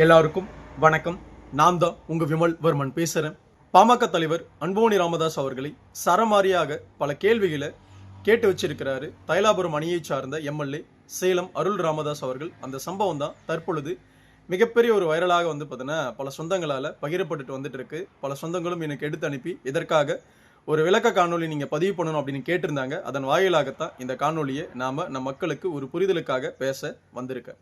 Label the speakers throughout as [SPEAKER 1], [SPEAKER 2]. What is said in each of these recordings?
[SPEAKER 1] எல்லாருக்கும் வணக்கம். நான் தான் உங்கள் விமல் வர்மன் பேசுகிறேன் பாமக தலைவர் அன்போனி ராமதாஸ் அவர்களை சரமாரியாக பல கேள்விகளை கேட்டு வச்சிருக்கிறாரு தைலாபுரம் அணியை சார்ந்த எம்எல்ஏ சேலம் அருள் ராமதாஸ் அவர்கள். அந்த சம்பவம் தான் தற்பொழுது மிகப்பெரிய ஒரு வைரலாக வந்து பார்த்தீங்கன்னா பல சொந்தங்களால் பகிரப்பட்டுட்டு வந்துட்டு இருக்கு பல சொந்தங்களும் எனக்கு எடுத்து அனுப்பி இதற்காக ஒரு விளக்க காணொலி நீங்கள் பதிவு பண்ணணும் அப்படின்னு கேட்டிருந்தாங்க. அதன் வாயிலாகத்தான் இந்த காணொலியை நாம் நம் மக்களுக்கு ஒரு புரிதலுக்காக பேச வந்திருக்கேன்.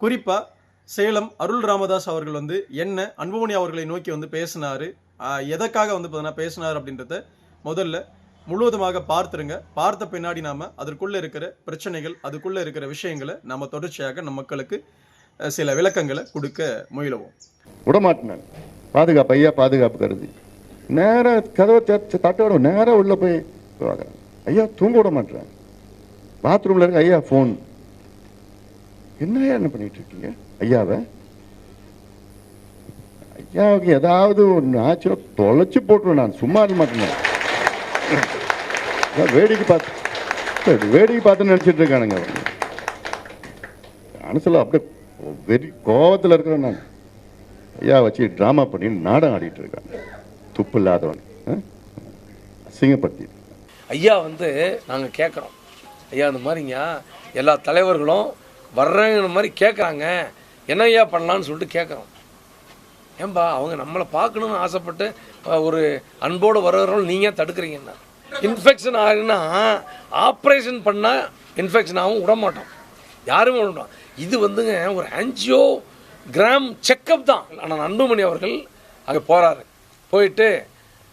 [SPEAKER 1] குறிப்பாக சேலம் அருள் ராமதாஸ் அவர்கள் வந்து என்ன அன்புமணி அவர்களை நோக்கி வந்து பேசினார். எதற்காக வந்து பார்த்தீங்கன்னா பேசினார் அப்படின்றத முதல்ல முழுவதுமாக பார்த்துருங்க. பார்த்த பின்னாடி நாம் அதற்குள்ளே இருக்கிற பிரச்சனைகள் அதுக்குள்ளே இருக்கிற விஷயங்களை நம்ம தொடர்ச்சியாக நம் மக்களுக்கு சில விளக்கங்களை கொடுக்க முயலுவோம்.
[SPEAKER 2] விடமாட்டினாங்க பாதுகாப்பு ஐயா பாதுகாப்பு கருதி. நேராக கதவை தட்டோட நேராக உள்ளே போய் ஐயா தூங்க விட மாட்டேறாங்க பாத்ரூமில் இருக்க ஐயா ஃபோன் என்ன ஐயா என்ன பண்ணிட்டு இருக்கீங்க ஐயாவை? ஐயாவுக்கு ஏதாவது ஒன்று ஆச்சுன்னா தொலைச்சி போட்டுருவேன் நான். சும்மா இருக்க மாட்டேன் வேடிக்கை பார்த்து வேடிக்கை பார்த்து நினச்சிட்டு இருக்கானுங்க அவங்க மனசில் அப்படியே வெறி கோவத்தில் இருக்கிறேன் நான். ஐயா வச்சு ட்ராமா பண்ணி நாடகம் ஆடிட்டு இருக்காங்க. துப்பு இல்லாதவன். ஆ? அசிங்கப்படுத்தி.
[SPEAKER 3] ஐயா வந்து நாங்கள் கேட்குறோம் ஐயா இந்த மாதிரிங்க எல்லா தலைவர்களும் வர்றேங்கிற மாதிரி கேட்குறாங்க என்ன ஐயா பண்ணலான்னு சொல்லிட்டு கேட்குறோம் ஏன்பா அவங்க நம்மளை பார்க்கணும்னு ஆசைப்பட்டு ஒரு அன்போடு வர்றவர்கள் நீங்கள் தடுக்கிறீங்கன்னா இன்ஃபெக்ஷன் ஆகுன்னா ஆப்ரேஷன் பண்ணால் இன்ஃபெக்ஷன் ஆகும் விட மாட்டோம் யாருமே விட மாட்டோம். இது வந்துங்க ஒரு ஆன்ஜியோ கிராம் செக்கப் தான். ஆனால் அன்புமணி அவர்கள் அங்கே போகிறாரு போயிட்டு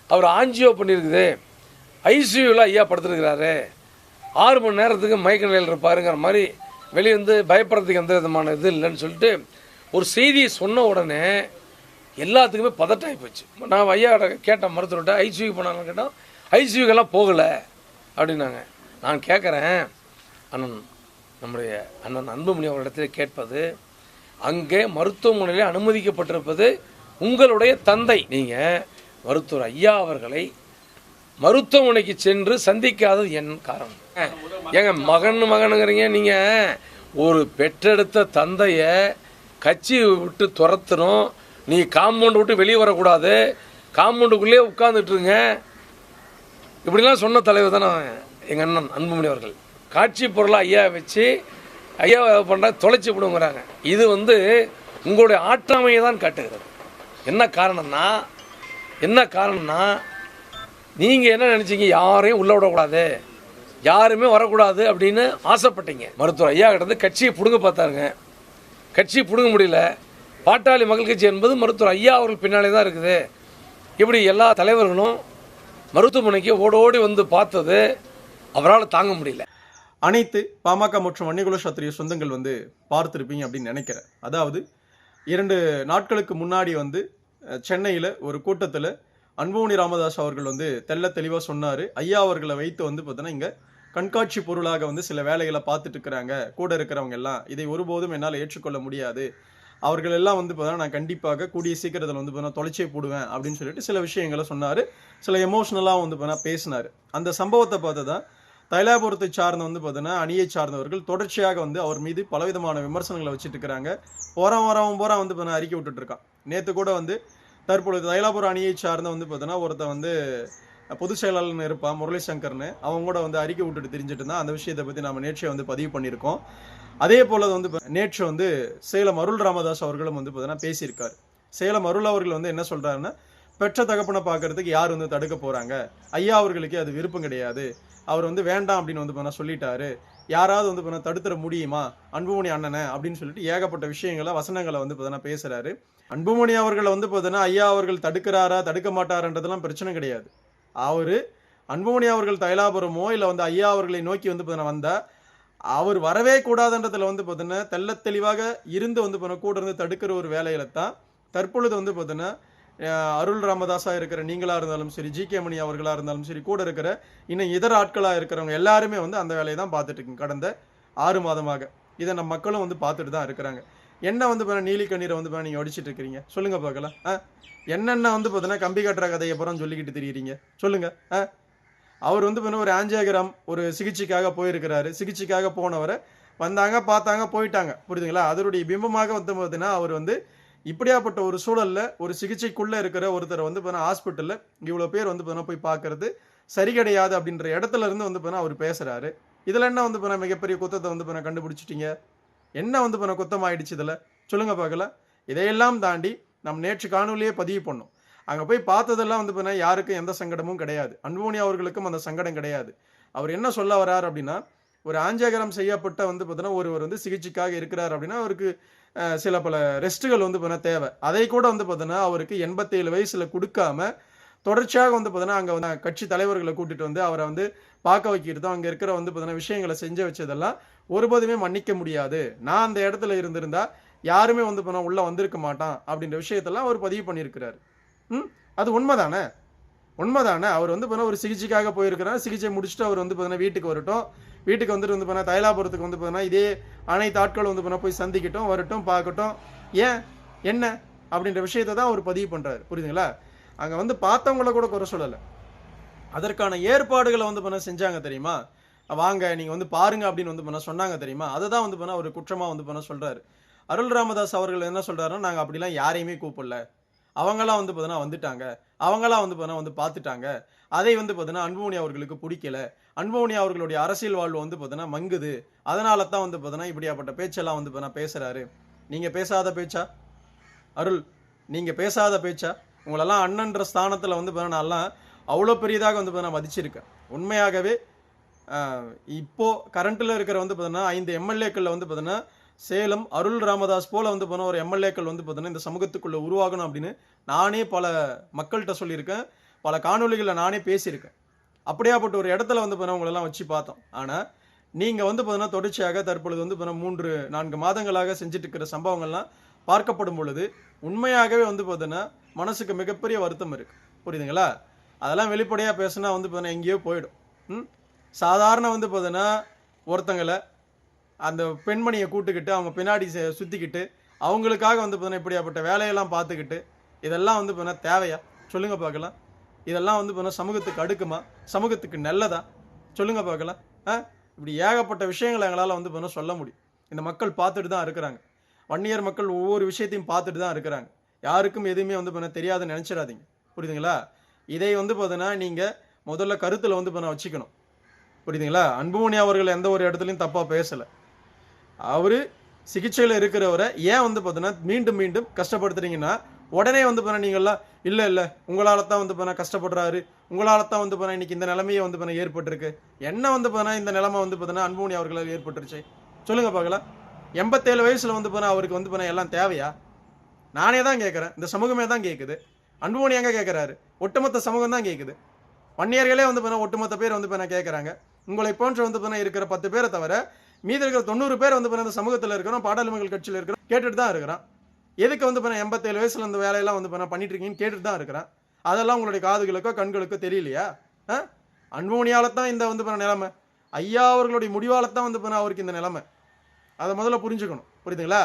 [SPEAKER 3] அவர் ஆன்ஜியோ பண்ணியிருக்குது ஐசியூவில் ஐயா படுத்துருக்கிறாரு. ஆறு மணி நேரத்துக்கு மயக்க நிலையில் இருப்பாருங்கிற மாதிரி வெளியே வந்து பயப்படுறதுக்கு எந்த விதமான இது இல்லைன்னு சொல்லிட்டு ஒரு செய்தியை சொன்ன உடனே எல்லாத்துக்குமே பதட்டாகி போச்சு. நான் ஐயா கேட்டேன் மருத்துவர்கிட்ட ஐசியூக்கு போனாங்கன்னு கேட்டோம் ஐசியூக்கெல்லாம் போகலை அப்படின்னாங்க. நான் கேட்குறேன் அண்ணன் நம்முடைய அண்ணன் அன்புமணி அவர்களிடத்தில் கேட்பது அங்கே மருத்துவமனையில் அனுமதிக்கப்பட்டிருப்பது உங்களுடைய தந்தை. நீங்கள் மருத்துவர் ஐயா அவர்களை மருத்துவமனைக்கு சென்று சந்திக்காதது என் காரணம். ஏங்க மகன் மகனுங்கிறீங்க நீங்கள் ஒரு பெற்றெடுத்த தந்தையை கட்சி விட்டு துரத்தணும். நீ காம்பவுண்டு விட்டு வெளியே வரக்கூடாது. காம்பவுண்டுக்குள்ளேயே உட்காந்துட்ருங்க இப்படிலாம் சொன்ன தலைவர் தானே எங்கள் அண்ணன் அன்புமணி அவர்கள். காட்சி பொருளாக ஐயா வச்சு ஐயா பண்ணுற தொலைச்சி விடுங்கிறாங்க. இது வந்து உங்களுடைய ஆற்றாமையை தான் காட்டுகிறது. என்ன காரணம்னா என்ன காரணம்னா நீங்கள் என்ன நினச்சிங்க? யாரையும் உள்ள விடக்கூடாது. யாருமே வரக்கூடாது அப்படின்னு ஆசைப்பட்டீங்க. மருத்துவர் ஐயா கிட்ட இருந்து கட்சியை பிடுங்க பார்த்தாருங்க. கட்சியை பிடுங்க முடியல. பாட்டாளி மக்கள் கட்சி என்பது மருத்துவர் ஐயா அவர்கள் பின்னாலே தான் இருக்குது. இப்படி எல்லா தலைவர்களும் மருத்துவமனைக்கு ஓடோடி வந்து பார்த்தது அவரால் தாங்க முடியல.
[SPEAKER 1] அனைத்து பாமக மற்றும் வன்னிகுல சத்திரிய சொந்தங்கள் வந்து பார்த்துருப்பீங்க அப்படின்னு நினைக்கிறேன். அதாவது இரண்டு நாட்களுக்கு முன்னாடி வந்து சென்னையில் ஒரு கூட்டத்தில் அன்புமணி ராமதாஸ் அவர்கள் வந்து தெள்ள தெளிவாக சொன்னார். ஐயா அவர்களை வைத்து வந்து பார்த்தோன்னா இங்கே கண்காட்சி பொருளாக வந்து சில வேலைகளை பார்த்துட்டு இருக்கிறாங்க. கூட இருக்கிறவங்க எல்லாம் இதை ஒருபோதும் என்னால் ஏற்றுக்கொள்ள முடியாது. அவர்கள் எல்லாம் வந்து பார்த்தீங்கன்னா நான் கண்டிப்பாக கூடிய சீக்கிரத்தில் வந்து பார்த்தீங்கன்னா தொலைச்சே போடுவேன் அப்படின்னு சொல்லிட்டு சில விஷயங்களை சொன்னார். சில எமோஷ்னலாக வந்து பார்த்தீங்கன்னா பேசினார். அந்த சம்பவத்தை பார்த்து தான் தைலாபுரத்தை சார்ந்த வந்து பார்த்தீங்கன்னா அணியை சார்ந்தவர்கள் தொடர்ச்சியாக வந்து அவர் மீது பலவிதமான விமர்சனங்களை வச்சுட்டு இருக்கிறாங்க. போறான் வரவன் போறான் வந்து பார்த்தீங்கன்னா அறிக்கை விட்டுட்டு இருக்கான். நேற்று கூட வந்து தற்பொழுது தைலாபுரம் அணியை சார்ந்த வந்து பார்த்தீங்கன்னா ஒருத்த வந்து பொதுச் செயலாளர்னு இருப்பான் முரளி சங்கர்னு அவங்க கூட வந்து அறிக்கை விட்டுட்டு தெரிஞ்சுட்டு இருந்தா அந்த விஷயத்தை பற்றி நம்ம நேற்று வந்து பதிவு பண்ணியிருக்கோம். அதே போல வந்து நேற்று வந்து சேலம் அருள் ராமதாஸ் அவர்களும் வந்து பார்த்தீங்கன்னா பேசியிருக்காரு. சேலம் அருள் அவர்கள் வந்து என்ன சொல்றாருன்னா பெற்ற தகப்பனை பார்க்கறதுக்கு யார் வந்து தடுக்க போறாங்க? ஐயா அவர்களுக்கு அது விருப்பம் கிடையாது. அவர் வந்து வேண்டாம் அப்படின்னு வந்து பண்ண சொல்லிட்டாரு. யாராவது வந்து பண்ண தடுத்துற முடியுமா? அன்புமணி அண்ணனை அப்படின்னு சொல்லிட்டு ஏகப்பட்ட விஷயங்களை வசனங்களை வந்து பார்த்தோன்னா பேசுறாரு. அன்புமணி அவர்களை வந்து பார்த்தீங்கன்னா ஐயா அவர்கள் தடுக்கிறாரா தடுக்க மாட்டாரன்றதெல்லாம் பிரச்சனை கிடையாது. அவர் அன்புமணி அவர்கள் தைலாபுரமோ இல்லை வந்து ஐயா அவர்களை நோக்கி வந்து பார்த்தீங்கன்னா வந்தால் அவர் வரவே கூடாதுன்றதில் வந்து பார்த்தீங்கன்னா தெள்ளத் தெளிவாக இருந்து வந்து பண்ண கூட இருந்து தடுக்கிற ஒரு வேலையில தான் தற்பொழுது வந்து பார்த்தீங்கன்னா அருள் ராமதாஸா இருக்கிற நீங்களாக இருந்தாலும் சரி ஜி கே மணி அவர்களாக இருந்தாலும் சரி கூட இருக்கிற இன்னும் இதர ஆட்களாக இருக்கிறவங்க எல்லாருமே வந்து அந்த வேலையை தான் பார்த்துட்டு இருக்கு கடந்த ஆறு மாதமாக இதை நம்ம மக்களும் வந்து பார்த்துட்டு தான் இருக்கிறாங்க. என்ன வந்து பார்த்தீங்கன்னா நீலி கண்ணீரை வந்து பார்த்தா நீங்கள் அடிச்சிட்டு இருக்கிறீங்க. சொல்லுங்கள் பார்க்கலாம். ஆ? என்னென்ன வந்து பார்த்தீங்கன்னா கம்பி கட்டுற கதையை அப்புறம் சொல்லிக்கிட்டு தெரியுறீங்க. சொல்லுங்கள் ஆ? அவர் வந்து பார்த்தீங்கன்னா ஒரு ஆஞ்சியோகிராம் ஒரு சிகிச்சைக்காக போயிருக்கிறாரு. சிகிச்சைக்காக போனவரை வந்தாங்க பார்த்தாங்க போயிட்டாங்க. புரியுதுங்களா? அதனுடைய பிம்பமாக வந்து பார்த்தீங்கன்னா அவர் வந்து இப்படியாப்பட்ட ஒரு சூழலில் ஒரு சிகிச்சைக்குள்ளே இருக்கிற ஒருத்தரை வந்து பார்த்தீங்கன்னா ஹாஸ்பிட்டலில் இவ்வளோ பேர் வந்து பார்த்தீங்கன்னா போய் பார்க்கறது சரி கிடையாது அப்படின்ற இடத்துல இருந்து வந்து பார்த்தீங்கன்னா அவர் பேசுகிறாரு இதில் என்ன வந்து பார்த்தீங்கன்னா மிகப்பெரிய குத்தத்தை வந்து பார்த்தீங்கன்னா கண்டுபிடிச்சிட்டீங்க? என்ன வந்து பண்ண குத்தம் ஆயிடுச்சு இதில்? சொல்லுங்க பார்க்கல இதையெல்லாம் தாண்டி நம்ம நேற்று காணொலியே பதிவு பண்ணோம். அங்கே போய் பார்த்ததெல்லாம் வந்து பார்த்தீங்கன்னா யாருக்கும் எந்த சங்கடமும் கிடையாது. அன்போனி அவர்களுக்கும் அந்த சங்கடம் கிடையாது. அவர் என்ன சொல்ல வரார் அப்படின்னா ஒரு ஆஞ்சியோகிராம் செய்யப்பட்ட வந்து பார்த்தீங்கன்னா ஒருவர் வந்து சிகிச்சைக்காக இருக்கிறார் அப்படின்னா அவருக்கு சில பல ரெஸ்ட்டுகள் வந்து பார்த்தீங்கன்னா தேவை. அதை கூட வந்து பார்த்தீங்கன்னா அவருக்கு எண்பத்தேழு வயசில் கொடுக்காம தொடர்ச்சியாக வந்து பார்த்தீங்கன்னா அங்கே வந்து கட்சி தலைவர்களை கூட்டிட்டு வந்து அவரை வந்து பார்க்க வைக்கிறதும் அங்கே இருக்கிற வந்து பார்த்தீங்கன்னா விஷயங்களை செஞ்சு வச்சதெல்லாம் ஒருபோதுமே மன்னிக்க முடியாது. நான் அந்த இடத்துல இருந்திருந்தா யாருமே வந்து போனால் உள்ளே வந்திருக்க மாட்டான் அப்படின்ற விஷயத்தெல்லாம் அவர் பதிவு பண்ணியிருக்கிறார். ம்? அது உண்மைதானே? உண்மைதானே? அவர் வந்து போனால் ஒரு சிகிச்சைக்காக போயிருக்கிறார். சிகிச்சை முடிச்சுட்டு அவர் வந்து பார்த்தீங்கன்னா வீட்டுக்கு வரட்டும். வீட்டுக்கு வந்துட்டு வந்து போனால் தைலாபுரத்துக்கு வந்து பார்த்தீங்கன்னா இதே அனைத்து ஆட்களும் வந்து போனால் போய் சந்திக்கட்டும் வரட்டும் பார்க்கட்டும். ஏன்? என்ன? அப்படின்ற விஷயத்தை தான் அவர் பதிவு பண்ணுறாரு புரியுதுங்களா? அங்கே வந்து பார்த்தவங்கள கூட குறை சொல்லலை அதற்கான ஏற்பாடுகளை வந்து பண்ண செஞ்சாங்க தெரியுமா வாங்க நீங்கள் வந்து பாருங்க அப்படின்னு வந்து பண்ண சொன்னாங்க தெரியுமா அதை தான் வந்து பண்ண ஒரு குற்றமாக வந்து பண்ண சொல்கிறாரு அருள் ராமதாஸ் அவர்கள் என்ன சொல்கிறாருன்னா நாங்கள் அப்படிலாம் யாரையுமே கூப்பிடல அவங்களாம் வந்து பார்த்தீங்கன்னா வந்துட்டாங்க அவங்களாம் வந்து பார்த்தீங்கன்னா வந்து பார்த்துட்டாங்க அதை வந்து பார்த்தீங்கன்னா அன்புமணி அவர்களுக்கு பிடிக்கல அன்புமணி அவர்களுடைய அரசியல் வாழ்வு வந்து பார்த்தீங்கன்னா மங்குது அதனால தான் வந்து பார்த்தீங்கன்னா இப்படியாப்பட்ட பேச்செல்லாம் வந்து பார்த்தீங்கன்னா பேசுகிறாரு நீங்கள் பேசாத பேச்சா அருள் நீங்கள் பேசாத பேச்சா உங்களெல்லாம் அண்ணன்ற ஸ்தானத்தில் வந்து பார்த்தீங்கன்னா நான்லாம் அவ்வளோ பெரியதாக வந்து பார்த்தீங்கன்னா மதிச்சிருக்கேன் உண்மையாகவே இப்போது கரண்ட்டில் இருக்கிற வந்து பார்த்தீங்கன்னா ஐந்து எம்எல்ஏக்களில் வந்து பார்த்தீங்கன்னா சேலம் அருள் ராமதாஸ் போல் வந்து பார்த்தீங்கன்னா ஒரு எம்எல்ஏக்கள் வந்து பார்த்தீங்கன்னா இந்த சமூகத்துக்குள்ளே உருவாகணும் அப்படின்னு நானே பல மக்கள்கிட்ட சொல்லியிருக்கேன் பல காணொலிகளில் நானே பேசியிருக்கேன் அப்படியாப்பட்ட ஒரு இடத்துல வந்து பார்த்தீங்கன்னா உங்களெல்லாம் வச்சு பார்த்தோம் ஆனால் நீங்கள் வந்து பார்த்தீங்கன்னா தொடர்ச்சியாக தற்பொழுது வந்து பார்த்தீங்கன்னா மூன்று நான்கு மாதங்களாக செஞ்சுட்டு இருக்கிற சம்பவங்கள்லாம் பார்க்கப்படும் பொழுது உண்மையாகவே வந்து பார்த்தீங்கன்னா மனசுக்கு மிகப்பெரிய வருத்தம் இருக்குது புரியுதுங்களா? அதெல்லாம் வெளிப்படையாக பேசுனா வந்து பார்த்தீங்கன்னா எங்கேயோ போயிடும். ம்? சாதாரண வந்து பார்த்தீங்கன்னா ஒருத்தங்களை அந்த பெண்மணியை கூட்டுக்கிட்டு அவங்க பின்னாடி சே- அவங்களுக்காக வந்து பார்த்தீங்கன்னா இப்படியாப்பட்ட வேலையெல்லாம் பார்த்துக்கிட்டு இதெல்லாம் வந்து பார்த்தீங்கன்னா தேவையா? சொல்லுங்கள் பார்க்கலாம். இதெல்லாம் வந்து பார்த்தீங்கன்னா சமூகத்துக்கு அடுக்குமா? சமூகத்துக்கு நல்லதா? சொல்லுங்கள் பார்க்கலாம். ஆ? இப்படி ஏகப்பட்ட விஷயங்களை எங்களால் வந்து பார்த்தீங்கன்னா சொல்ல முடியும். இந்த மக்கள் பார்த்துட்டு தான் இருக்கிறாங்க. வன்னியர் மக்கள் ஒவ்வொரு விஷயத்தையும் பார்த்துட்டு தான் இருக்கிறாங்க. யாருக்கும் எதுவுமே வந்து பண்ண தெரியாதுன்னு நினச்சிடாதீங்க புரியுதுங்களா இதை வந்து பார்த்தீங்கன்னா நீங்கள் முதல்ல கருத்தில் வந்து பண்ண வச்சுக்கணும் புரியுதுங்களா அன்புமணி அவர்கள் எந்த ஒரு இடத்துலையும் தப்பாக பேசலை அவர் சிகிச்சையில் இருக்கிறவரை ஏன் வந்து பார்த்தீங்கன்னா மீண்டும் மீண்டும் கஷ்டப்படுத்துறீங்கன்னா உடனே வந்து பண்ண நீங்கள்லாம் இல்லை இல்லை உங்களால் தான் வந்து பண்ண கஷ்டப்படுறாரு உங்களால் தான் வந்து பண்ண இன்னைக்கு இந்த நிலைமையை வந்து பண்ண ஏற்பட்டிருக்கு என்ன வந்து பண்ண இந்த நிலைமை வந்து பார்த்தீங்கன்னா அன்புமணி அவர்களால் ஏற்பட்டுருச்சு சொல்லுங்கள் பார்க்கலாம் எண்பத்தேழு வயசில் வந்து பண்ண அவருக்கு வந்து பண்ண எல்லாம் தேவையா நானே தான் கேட்குறேன் இந்த சமூகமே தான் கேட்குது அன்புமணி எங்கே கேட்குறாரு ஒட்டுமொத்த சமூகம் தான் கேட்குது வன்னியர்களே வந்து பார்த்தா ஒட்டுமொத்த பேர் வந்து பண்ண கேட்குறாங்க உங்களை போன்ற வந்து பார்த்தா இருக்கிற பத்து பேரை தவிர மீதி இருக்கிற தொண்ணூறு பேர் வந்து பார்த்தா இந்த சமூகத்தில் இருக்கிறோம் பாடாளுமன்ற கட்சியில் இருக்கிறோம் கேட்டுட்டு தான் இருக்கிறான். எதுக்கு வந்து பார்த்தா எண்பத்தேழு வயசில் இந்த வேலையெல்லாம் வந்து பார்த்தா பண்ணிட்டு இருக்கீங்கன்னு கேட்டுட்டு தான் இருக்கிறான். அதெல்லாம் உங்களுடைய காதுகளுக்கோ கண்களுக்கோ தெரியலையா? ஆ? அன்புமணியால் தான் இந்த வந்து பண்ண நிலைமை. ஐயா அவர்களுடைய முடிவால் தான் வந்து பண்ண அவருக்கு இந்த நிலைமை. அதை முதல்ல புரிஞ்சுக்கணும். புரியுதுங்களா?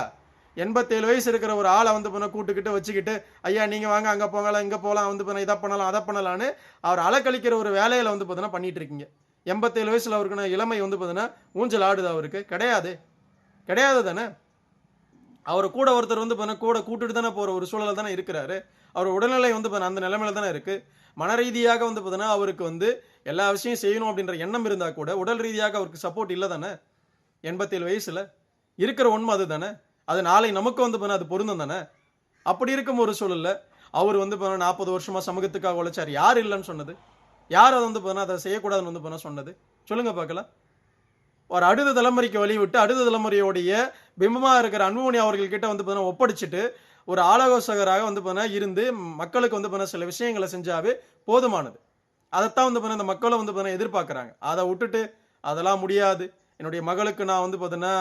[SPEAKER 1] எண்பத்தேழு வயசு இருக்கிற ஒரு ஆளை வந்து பண்ண கூட்டுக்கிட்டு வச்சுக்கிட்டு ஐயா நீங்கள் வாங்க அங்கே போகலாம் இங்கே போகலாம் வந்து பண்ண இதை பண்ணலாம் அதை பண்ணலான்னு அவர் அலக்கழிக்கிற ஒரு வேலையில் வந்து பார்த்தீங்கன்னா பண்ணிகிட்டு இருக்கீங்க. எண்பத்தேழு வயசில் அவருக்குன இளமை வந்து பார்த்தீங்கன்னா ஊஞ்சல் ஆடுது அவருக்கு. கிடையாது. கிடையாது தானே? அவர் கூட ஒருத்தர் வந்து பண்ண கூட கூட்டுட்டு தானே போகிற ஒரு சூழலில் தானே இருக்கிறாரு. அவர் உடல்நிலை வந்து பாத்தீங்கன்னா அந்த நிலைமையில தானே இருக்குது மன ரீதியாக வந்து பார்த்தீங்கன்னா அவருக்கு வந்து எல்லா விஷயம் செய்யணும் அப்படின்ற எண்ணம் இருந்தால் கூட உடல் ரீதியாக அவருக்கு சப்போர்ட் இல்லை தானே? எண்பத்தேழு வயசில் இருக்கிற உண்மை அது தானே அது நாளை நமக்கு வந்து பண்ண அது பொருந்தும் தானே? அப்படி இருக்கும் ஒரு சூழல்ல அவர் வந்து பண்ண நாற்பது வருஷமா சமூகத்துக்காக உழைச்சார். யார் இல்லைன்னு சொன்னது? யார் அதை வந்து பண்ண அதை செய்யக்கூடாதுன்னு வந்து பண்ண சொன்னது? சொல்லுங்க பார்க்கலாம். ஒரு அடுத்த தலைமுறைக்கு வழி விட்டு அடுத்த தலைமுறையோடைய பிம்பமாக இருக்கிற அன்புமணி அவர்கள்கிட்ட வந்து பார்த்தீங்கன்னா ஒப்படைச்சிட்டு ஒரு ஆலோசகராக வந்து பார்த்தீங்கன்னா இருந்து மக்களுக்கு வந்து பார்த்தீங்கன்னா சில விஷயங்களை செஞ்சாவே போதுமானது. அதைத்தான் வந்து பார்த்தீங்கன்னா இந்த மக்களை வந்து பார்த்தீங்கன்னா எதிர்பார்க்குறாங்க. அதை விட்டுட்டு அதெல்லாம் முடியாது. என்னுடைய மகளுக்கு நான் வந்து பார்த்தீங்கன்னா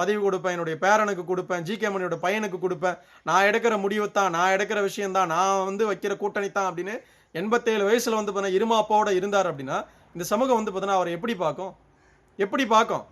[SPEAKER 1] பதவி கொடுப்பேன். என்னுடைய பேரனுக்கு கொடுப்பேன். ஜி கே மணியோட பையனுக்கு கொடுப்பேன். நான் எடுக்கிற முடிவு தான் நான் எடுக்கிற விஷயந்தான் நான் வந்து வைக்கிற கூட்டணி தான் அப்படின்னு எண்பத்தேழு வயசில் வந்து பார்த்தீங்கன்னா இருமாப்பாவோட இருந்தார் அப்படின்னா இந்த சமூகம் வந்து பார்த்தீங்கன்னா அவரை எப்படி பார்க்கும்? எப்படி பார்க்கும்?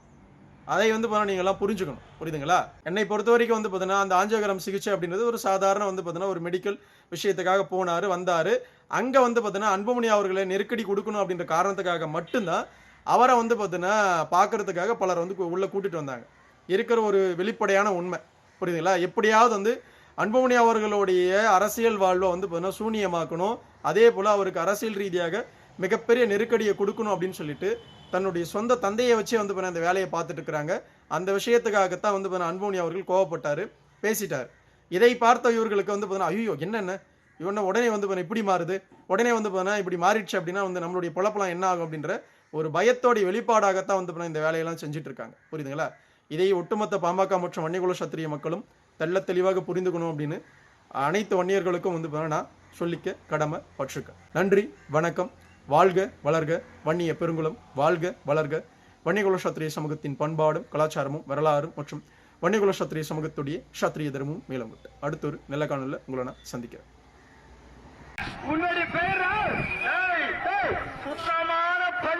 [SPEAKER 1] அதை வந்து பார்த்தா நீங்க எல்லாம் புரிஞ்சுக்கணும். புரியுதுங்களா? என்னை பொறுத்த வரைக்கும் வந்து பார்த்தீங்கன்னா அந்த ஆஞ்சியோகிராம் சிகிச்சை அப்படின்றது ஒரு சாதாரண வந்து பார்த்தீங்கன்னா ஒரு மெடிக்கல் விஷயத்துக்காக போனார் வந்தார். அங்கே வந்து பார்த்தீங்கன்னா அன்புமணி அவர்களை நெருக்கடி கொடுக்கணும் அப்படின்ற காரணத்துக்காக மட்டும்தான் அவரை வந்து பார்த்தீங்கன்னா பார்க்கறதுக்காக பலர் வந்து உள்ளே கூட்டிகிட்டு கூட்டிட்டு வந்தாங்க. இருக்கிற ஒரு வெளிப்படையான உண்மை. புரியுதுங்களா? எப்படியாவது வந்து அன்புமணி அவர்களுடைய அரசியல் வாழ்வை வந்து பார்த்தீங்கன்னா சூனியமாக்கணும். அதே போல் அவருக்கு அரசியல் ரீதியாக மிகப்பெரிய நெருக்கடியை கொடுக்கணும் அப்படின்னு சொல்லிட்டு தன்னுடைய சொந்த தந்தையை வச்சே வந்து பண்ண அந்த வேலையை பார்த்துட்டு இருக்கிறாங்க. அந்த விஷயத்துக்காகத்தான் வந்து பண்ண அன்புமணி அவர்கள் கோவப்பட்டார் பேசிட்டார். இதை பார்த்த இவர்களுக்கு வந்து பார்த்தீங்கன்னா ஐயோ என்னென்ன? இவன உடனே வந்து பார்த்தீங்கன்னா இப்படி மாறுது. உடனே வந்து பார்த்தீங்கன்னா இப்படி மாறிடுச்சு அப்படின்னா வந்து நம்மளுடைய பொழப்பெல்லாம் என்ன ஆகும் அப்படின்ற ஒரு பயத்தோடைய வெளிப்பாடாகத்தான் வந்து இந்த வேலையெல்லாம் செஞ்சுட்டு இருக்காங்க புரியுதுங்களா? இதை ஒட்டுமொத்த பாமக மற்றும் வன்னியகுல சத்திரிய மக்களும் தெள்ள தெளிவாக புரிந்துக்கணும் அப்படின்னு அனைத்து வன்னியர்களுக்கும் வந்து பார்த்தீங்கன்னா நான் சொல்லிக்க கடமை பற்றுக்க நன்றி வணக்கம். வாழ்க வளர்க. வன்னிய பெருங்குளம் வாழ்க வளர்க. வன்னியகுல சத்திரிய சமூகத்தின் பண்பாடும் கலாச்சாரமும் வரலாறும் மற்றும் வன்னியகுல சத்திரிய சமூகத்துடைய சத்திரிய தர்மமும் மேலும் அடுத்த ஒரு நல்ல காணொலியில் உங்களை நான் சந்திக்கிறேன்.